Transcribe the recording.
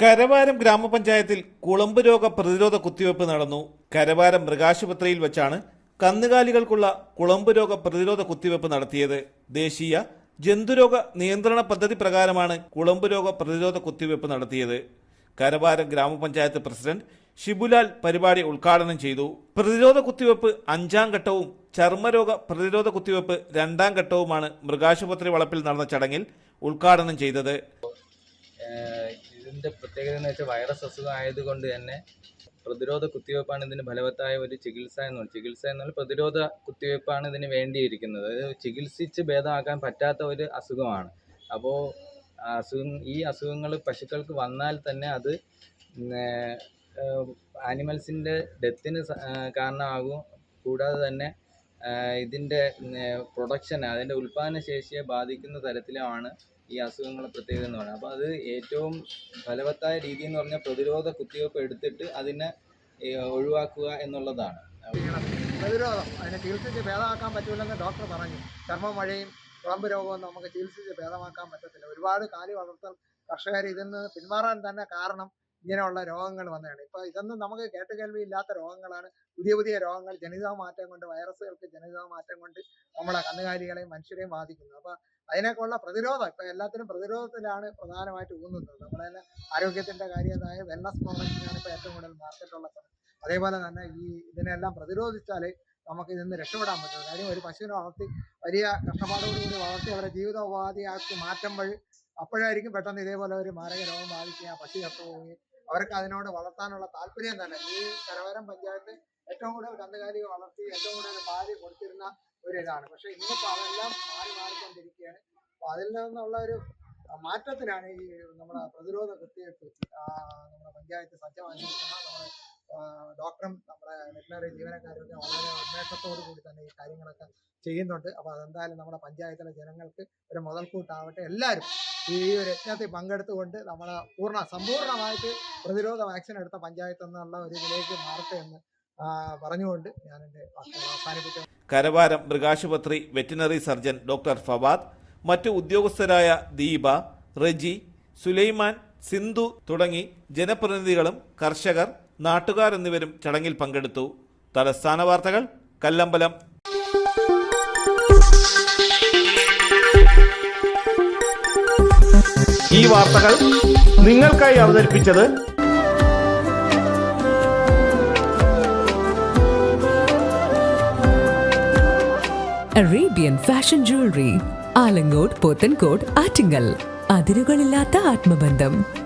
കരവാരം ഗ്രാമപഞ്ചായത്തിൽ കുളമ്പ് രോഗ പ്രതിരോധ കുത്തിവയ്പ് നടന്നു. കരവാരം മൃഗാശുപത്രിയിൽ വെച്ചാണ് കന്നുകാലികൾക്കുള്ള കുളമ്പ് രോഗ പ്രതിരോധ കുത്തിവയ്പ് നടത്തിയത്. ദേശീയ ജന്തുരോഗ നിയന്ത്രണ പദ്ധതി പ്രകാരമാണ് കുളമ്പ് രോഗ പ്രതിരോധ കുത്തിവയ്പ് നടത്തിയത്. കരവാരം ഗ്രാമപഞ്ചായത്ത് പ്രസിഡന്റ് ഷിബുലാൽ പരിപാടി ഉദ്ഘാടനം ചെയ്തു. പ്രതിരോധ കുത്തിവയ്പ് അഞ്ചാം ഘട്ടവും ചർമ്മരോഗ പ്രതിരോധ കുത്തിവയ്പ് രണ്ടാം ഘട്ടവുമാണ് മൃഗാശുപത്രി വളപ്പിൽ നടന്ന ചടങ്ങിൽ ഉദ്ഘാടനം ചെയ്തത്. ഇതിന്റെ പ്രത്യേകത എന്ന് വെച്ചാൽ വൈറസ് അസുഖം ആയതുകൊണ്ട് തന്നെ പ്രതിരോധ കുത്തിവയ്പ്പാണ് ഇതിന് ഫലവത്തായ ഒരു ചികിത്സ എന്ന് പറയുന്നത് ചികിത്സ എന്നാൽ പ്രതിരോധ കുത്തിവയ്പ്പാണ് ഇതിന് വേണ്ടിയിരിക്കുന്നത്. അതായത് ചികിത്സിച്ച് ഭേദമാക്കാൻ പറ്റാത്ത ഒരു അസുഖമാണ്. അപ്പോൾ അസുഖം ഈ അസുഖങ്ങൾ പശുക്കൾക്ക് വന്നാൽ തന്നെ അത് ആനിമൽസിന്റെ ഡെത്തിന് കാരണമാകും. കൂടാതെ തന്നെ ഇതിന്റെ പ്രൊഡക്ഷൻ അതിന്റെ ഉൽപ്പാദന ശേഷിയെ ബാധിക്കുന്ന തരത്തിലാണ് ഈ അസുഖങ്ങളെ പ്രത്യേകത എന്ന് പറയുന്നത്. അപ്പോൾ അത് ഏറ്റവും ഫലവത്തായ രീതി എന്ന് പറഞ്ഞാൽ പ്രതിരോധ കുത്തിവയ്പ്പ് എടുത്തിട്ട് അതിനെ ഒഴിവാക്കുക എന്നുള്ളതാണ്. പ്രതിരോധം. അതിനെ ചികിത്സിച്ച് ഭേദമാക്കാൻ പറ്റൂലെന്ന് ഡോക്ടർ പറഞ്ഞു. ചർമ്മ മഴയും കുളമ്പ് രോഗവും നമുക്ക് ചികിത്സിച്ച് ഭേദമാക്കാൻ പറ്റത്തില്ല. ഒരുപാട് കാലി വളർത്തൽ കർഷകർ ഇതിൽ നിന്ന് പിന്മാറാൻ തന്നെ കാരണം ഇങ്ങനെയുള്ള രോഗങ്ങൾ വന്നതാണ്. ഇപ്പൊ ഇതൊന്നും നമുക്ക് കേട്ടുകേൾവി ഇല്ലാത്ത രോഗങ്ങളാണ്. പുതിയ പുതിയ രോഗങ്ങൾ ജനിതക മാറ്റം കൊണ്ട് വൈറസുകൾക്ക് ജനിതക മാറ്റം കൊണ്ട് നമ്മളെ കന്നുകാലികളെയും മനുഷ്യരെയും ബാധിക്കുന്നു. അപ്പൊ അതിനൊക്കെയുള്ള പ്രതിരോധം ഇപ്പൊ എല്ലാത്തിനും പ്രതിരോധത്തിലാണ് പ്രധാനമായിട്ട് ഊന്നുന്നത്. നമ്മളെ തന്നെ ആരോഗ്യത്തിന്റെ കാര്യമായ വെൽനസ് പ്രോഡക്റ്റിനാണ് ഇപ്പൊ ഏറ്റവും കൂടുതൽ മാർക്കറ്റുള്ള അതേപോലെ തന്നെ ഈ ഇതിനെല്ലാം പ്രതിരോധിച്ചാലേ നമുക്ക് ഇതിന്ന് രക്ഷപ്പെടാൻ പറ്റും. കാര്യം ഒരു പശുവിനെ വളർത്തി വലിയ കഷ്ടപ്പാടോടുകൂടി വളർത്തി അവരെ ജീവിതോപാധിയാക്കി മാറ്റുമ്പോൾ അപ്പോഴായിരിക്കും പെട്ടെന്ന് ഇതേപോലെ ഒരു മാരക രോഗം ബാധിക്കുക പശു ചത്തുപോവുകയും അവർക്ക് അതിനോട് വളർത്താനുള്ള താല്പര്യം തന്നെ. ഈ കരവരം പഞ്ചായത്ത് ഏറ്റവും കൂടുതൽ കന്നുകാലികൾ വളർത്തി ഏറ്റവും കൂടുതൽ പാൽ കൊടുത്തിരുന്ന ഒരു ഇതാണ്. പക്ഷെ ഇന്നിപ്പോൾ അതെല്ലാം മാറി മാറിക്കൊണ്ടിരിക്കുകയാണ്. അപ്പോൾ അതിൽ നിന്നുള്ള ഒരു മാറ്റത്തിനാണ് ഈ നമ്മുടെ പ്രതിരോധ കുത്തിവയ്പ്പ് നമ്മുടെ പഞ്ചായത്ത് സജ്ജമാക്കിയിരിക്കുന്ന നമ്മുടെ ഡോക്ടറും നമ്മുടെ വെറ്റിനറി ജീവനക്കാരൊക്കെ വളരെ ഉന്മേഷത്തോടു കൂടി തന്നെ ഈ കാര്യങ്ങളൊക്കെ ചെയ്യുന്നുണ്ട്. അപ്പോൾ അതെന്തായാലും നമ്മുടെ പഞ്ചായത്തിലെ ജനങ്ങൾക്ക് ഒരു മുതൽക്കൂട്ടാവട്ടെ. എല്ലാവരും ഈ ഒരു യജ്ഞത്തിൽ പങ്കെടുത്തുകൊണ്ട് നമ്മൾ പൂർണ സമ്പൂർണമായിട്ട് പ്രതിരോധ വാക്സിൻ എടുത്ത പഞ്ചായത്ത് എന്നുള്ള ഒരു ഇതിലേക്ക് മാറട്ടെ എന്ന് പറഞ്ഞുകൊണ്ട് ഞാൻ എന്റെ അവസാനിപ്പിച്ചു കരവാരം മൃഗാശുപത്രി വെറ്റിനറി സർജൻ ഡോക്ടർ ഫവാദ് മറ്റു ഉദ്യോഗസ്ഥരായ ദീപ റെജി സുലൈമാൻ സിന്ധു തുടങ്ങി ജനപ്രതിനിധികളും കർഷകർ നാട്ടുകാർ എന്നിവരും ചടങ്ങിൽ പങ്കെടുത്തു. തലസ്ഥാന വാർത്തകൾ കല്ലമ്പലം. വാർത്തകൾ നിങ്ങൾക്കായി അവതരിപ്പിച്ചത് Arabian fashion jewellery Alangode Pothencode Attingal. അതിരുകളില്ലാത്ത ആത്മബന്ധം.